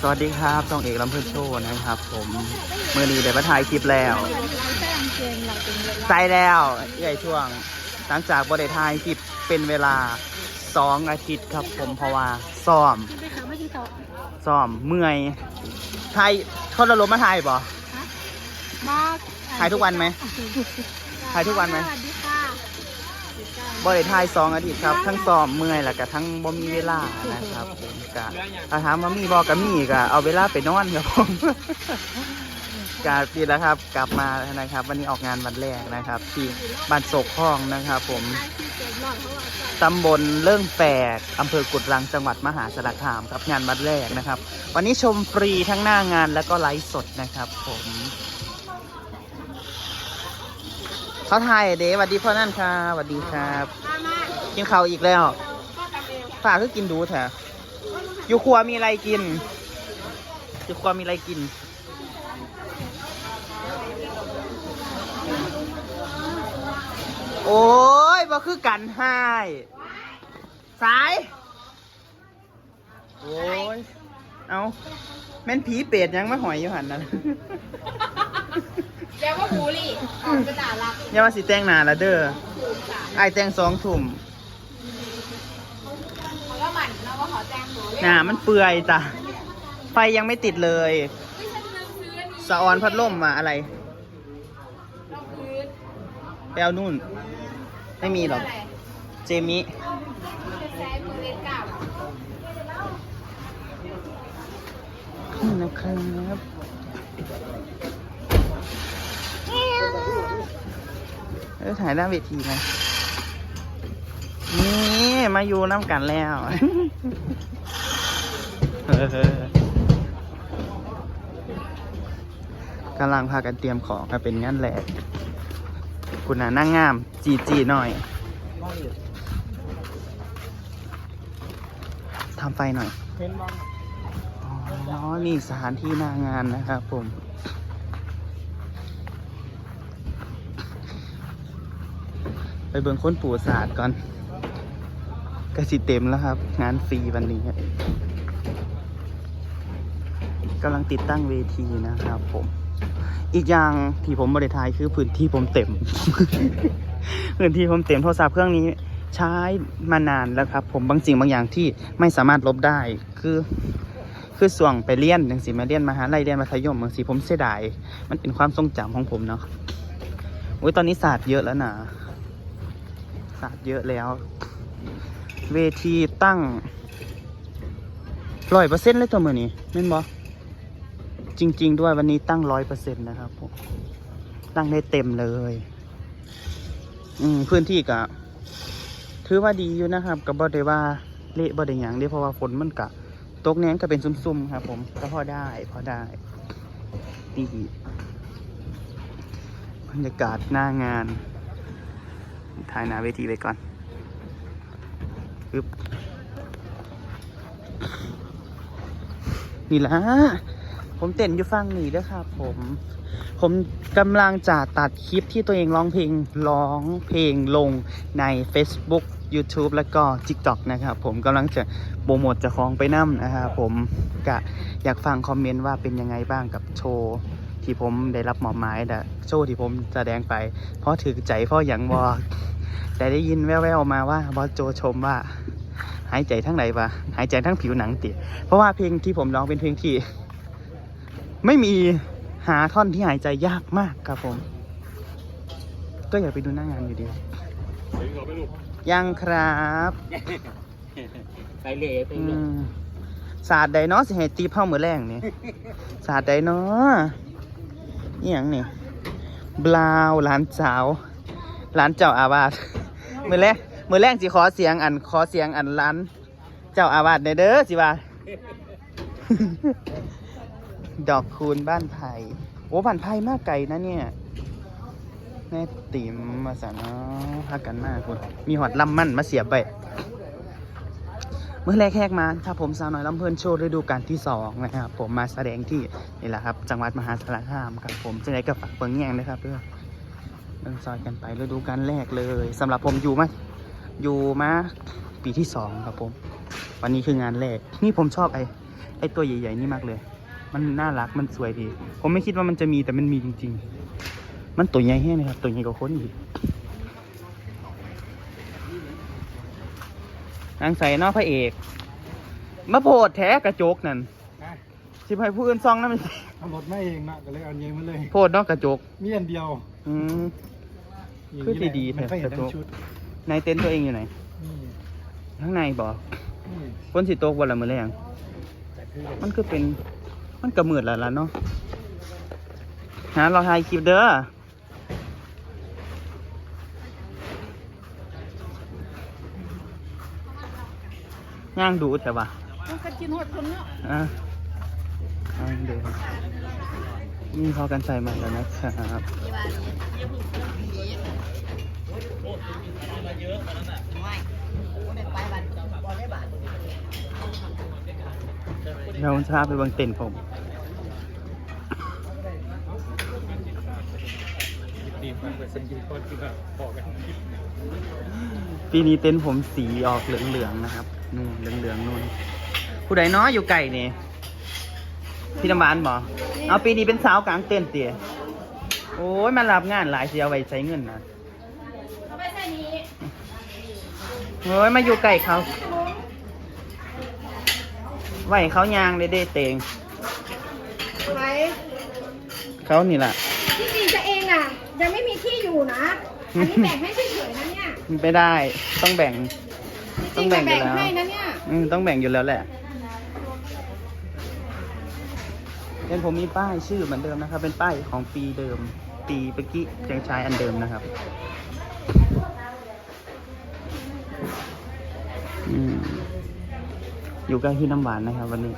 สวัสดีครับต้องเอกลำเพื่อนโชว์นะครับ ผมเมื่อนี้ได้มาถ่ายคลิปแล้ว ใส่แล้วใหญ่ช่วง หลังจากบริถ่ายคลิปเป็นเวลาสองอาทิตย์ครับ ผมเพราะว่าซ้อมไปหามากินข้าวซ้อมเมื่อยถ่ายเขาระลมมาถ่ายบ่มาถ่ายทุกวันไหมถ่ายทุกวันไหมสวัสดีค่ะ บริถ่ายสองอาทิตย์ครับ ทั้งซ้อมเมื่อยแล้วก็ทั้งบ่มีเวลานะครับผมกะถ้าถามว่ามีบอกกับมีก็เอาเวลาไปนอนครับผมกาดีแล้วครับกลับมานะครับ วันนี้ออกงานวันแรกนะครับ ที่บ้านโศกห้องนะครับ ผมตำบลเรื่องแปกอำเภอกุดรังจังหวัดมหาสารคามครับงานวันแรกนะครับ วันนี้ชมฟรีทั้งหน้างานแล้วก็ไลฟ์สดนะครับ ผม เขาถ่ายเด๋สวัสดีพ่อนั่นครับสวัสดีครับ กินข้าวอีกแล้วฝากคือกินดูเถอะอยู่ครัวมีอะไรกินอยู่ครัวมีอะไรกินโอ้ยบ่คือกันให้สาย โอ้ย เอาแม่นผีเปรตยังไมาหอยอยู่หันนั่น แกว่าหูลี่ออกกระดาษรักอย่ามาสิแต่งหน้าละเด้อไอายแต่งสองถุ่มมันก็หมั่นเราว่าขอแจ้งหนูเลยหน้ามันเปื่อยจ้ะไฟยังไม่ติดเลยสะออนพัดลมมาอะไรต้องพื้นไปเอานู่น ไม่มีหรอกเจมิจะแซ่มือเล่นกับนี่นะครับเออถ่ายหน้าเวทีไหมนี่มาอยู่น้ำกันแล้วเออกำลังพากันเตรียมของครับเป็นงานแหลกคุณน่ะนั่งงาม จีจีหน่อยทำไฟหน่อยอ๋อ นี่สถานที่หน้างานนะครับผม ไป เบิ่งค้นปู่ศาสตร์ก่อนก็สิเต็มแล้วครับ งานฟรีวันนี้กำลังติดตั้งเวทีนะครับผม อีกอย่างที่ผมบริทายคือพื้นที่ผมเต็ม พื้นที่ผมเต็มโทรศัพท์เครื่องนี้ใช้มานานแล้วครับ ผมบางสิ่งบางอย่างที่ไม่สามารถลบได้คือคือส่วงไปเรียนจังสิมาเรียนมหาลัยเรียนมัธยมบางสิผมเสียดายมันเป็นความทรงจำของผมเนาะอุ้ยตอนนี้ศาสตร์เยอะแล้วนะ ศาสตร์เยอะแล้ว เวทีตั้งร้อยเปอร์เซ็นต์เลยตัวมือนี้แม่นบอจริง ๆ ด้วยวันนี้ตั้งร้อยเปอร์เซ็นต์นะครับผมตั้งได้เต็มเลย อืมพื้นที่ก็ถือว่าดีอยู่นะครับก็บ่ได้ว่าเละบ่ได้หยังเด้เพราะว่าฝนมันกะตกแนงก็เป็นซุ่มๆครับ ผมก็พอได้พอได้ดีบรรยากาศหน้างาน ถ่ายหน้าเวทีไปก่อนปึ๊บนี่ละผมเต้นอยู่ฟังนี่ด้วยครับผม ผมกำลังจะตัดคลิปที่ตัวเองร้องเพลงร้องเพลงลงใน Facebook YouTube แล้วก็ TikTok นะครับผมกำลังจะโปรโมทจะคลองไปน้ำนะครับผมกะอยากฟังคอมเมนต์ว่าเป็นยังไงบ้างกับโชว์ที่ผมได้รับมอบหมายแต่โชว์ที่ผมแสดงไป เพราะถือใจเพ่ออย่างบอ แต่ได้ยินแว่วๆมาว่าบอสโจชมว่า หายใจทั้งไหนวะหายใจทั้งผิวหนังติเพราะว่าเพลงที่ผมร้องเป็นเพลงที่ ไม่มีหาท่อนที่หายใจยากมากครับผม ก็อยากไปดูหน้างานอยู่ดียังครับไปเละไปอืเละมศาสตร์ใดเนาะสิให้ตีเผ่ามือแรงนี่ศาสตร์ใดเนาะนี่ยังนี่บลาวหลานสาวหลานเจ้าอาวาส มือแรกมือแรกสิขอเสียงอันขอเสียงอันหล้าน เจ้าอาวาสในเด้อสิว่า ดอกคูณบ้านไผ่โอ้บ้านไผ่มากไกลนะเนี่ยแม่ติ๋มมาสาเนาะพักกันมากคุณมีหอดลำมั่นมาเสียบไปเมื่อแรกแหกมาครับผมสาวน้อยลำเพลินโชว์ฤดูกาลที่สองนะครับ ผมมาแสดงที่นี่แหละครับ จังหวัดมหาสารคามครับผมจังไรก็ฝากเปิงแย่งนะครับเพื่อ เดินซอยกันไปฤดูกาลแรกเลยสำหรับผมอยู่มาอยู่มาปีที่สองครับผม วันนี้คืองานแรก นี่ผมชอบไอ้ไอตัวใหญ่ๆนี่มากเลย มันน่ารักมันสวยดี ผมไม่คิดว่ามันจะมีแต่มันมีจริง ๆ มันตัวใหญ่แห้งเลยครับ ตัวใหญ่กว่าคนอีกนางใส่เนอกพระเอกมาโพดแท้กระจกนั่นอะสิบให้ผู้อื่นซองนั่นมันเอารถมาเองนะก็เลยเอาเย็นมาเลย โพดเนอกกระจก มีอันเดียว อืมย่าง คือนี้แหละดีๆมันก็เห็นแต่ทั้งชุดในเต็นท์ตัวเองอยู่ไหน นี่ข้างในบ่นี่ฝนสิตกวันละมื้อแรงแต่คือมันคือเป็น มันกระมืดแล้วล่ะเนาะหาเราถ่ายคลิปเด้อย่างดูแต่ว่า มันก็กินหดคนเนาะอะย่างดูนี่พอกันใส่ใหม่แล้วนะครับ ยี่บาทเราชาไปบางเต็นผมปีนี้เต็นผมสีออกเหลืองๆนะครับนู่นเหลืองๆนู่นผู้ใดเนาะอยู่ไก่นี่พี่น้ำหวานบอเอาปีนี้เป็นสาวกลางเต็นเตี๋ย โอ้ยมารับงานหลายเสียเอาไว้ใช้เงินนะเขาไปใส่นี้โอ้ย มาอยู่ไก่เขาไหวเขายางเด้เด้เตงไปเขานี่แหละ ที่จริงจะเองอะ ยังไม่มีที่อยู่นะ อันนี้แบ่งให้เฉยๆนะเนี่ยมันไม่ได้ ต้องแบ่ง จริงๆจะแบ่งให้นะเนี่ย อืมต้องแบ่งอยู่แล้วแหละเต็นท์ผมมีป้ายชื่อเหมือนเดิมนะครับ เป็นป้ายของปีเดิม ปีเมื่อกี้ยังใช้อันเดิมนะครับอืมอยู่ใกล้ที่น้ำหวานนะครับวันนี้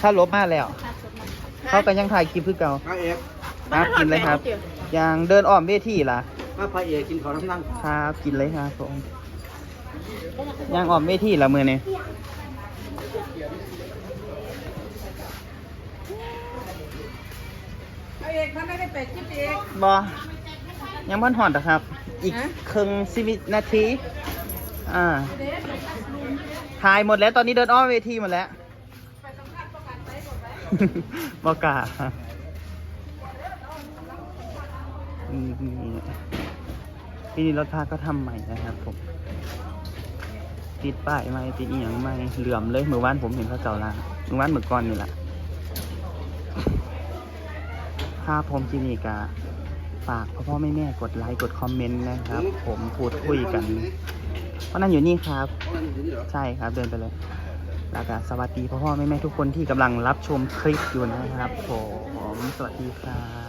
ถ้าลบมาแล้ว เขาก็ยังถ่ายคลิปคือเก่าพระเอกครับกินเลยครับ อย่างเดินอ้อมเวทีล่ะพระพระเอกกินของน้ำนั่งครับ กินเลยครับผม ย่างอ้อมเวทีละมือนี่เอาเอกมันไม่ได้เป็ดจิ๊บเอกบอยังพันหอดนะครับ อีกครึ่งสิบนาที อ่าถ่ายหมดแล้วตอนนี้เดินอ้อมเวทีหมดแล้วบอกล้าอืมปีนี้รถพาก็ทำใหม่นะครับผม ติดป้ายไหมติดอีหยังไหมเหลื่อมเลยเมื่อวานผมเห็นเขาเจ้าล่างเมื่อวานเมื่อก่อนนี่แหละภาพผมที่นี่กาฝากพ่อพ่อแม่แม่กดไลค์กดคอมเมนต์นะครับ ผมพูดคุยกันเพราะนั่นอยู่นี่ครับ ใช่ครับเดินไปเลยแล้วก็สวัสดีพ่อพ่อแม่แม่ทุกคนที่กำลังรับชมคลิปอยู่นะครับ ผมสวัสดีครับ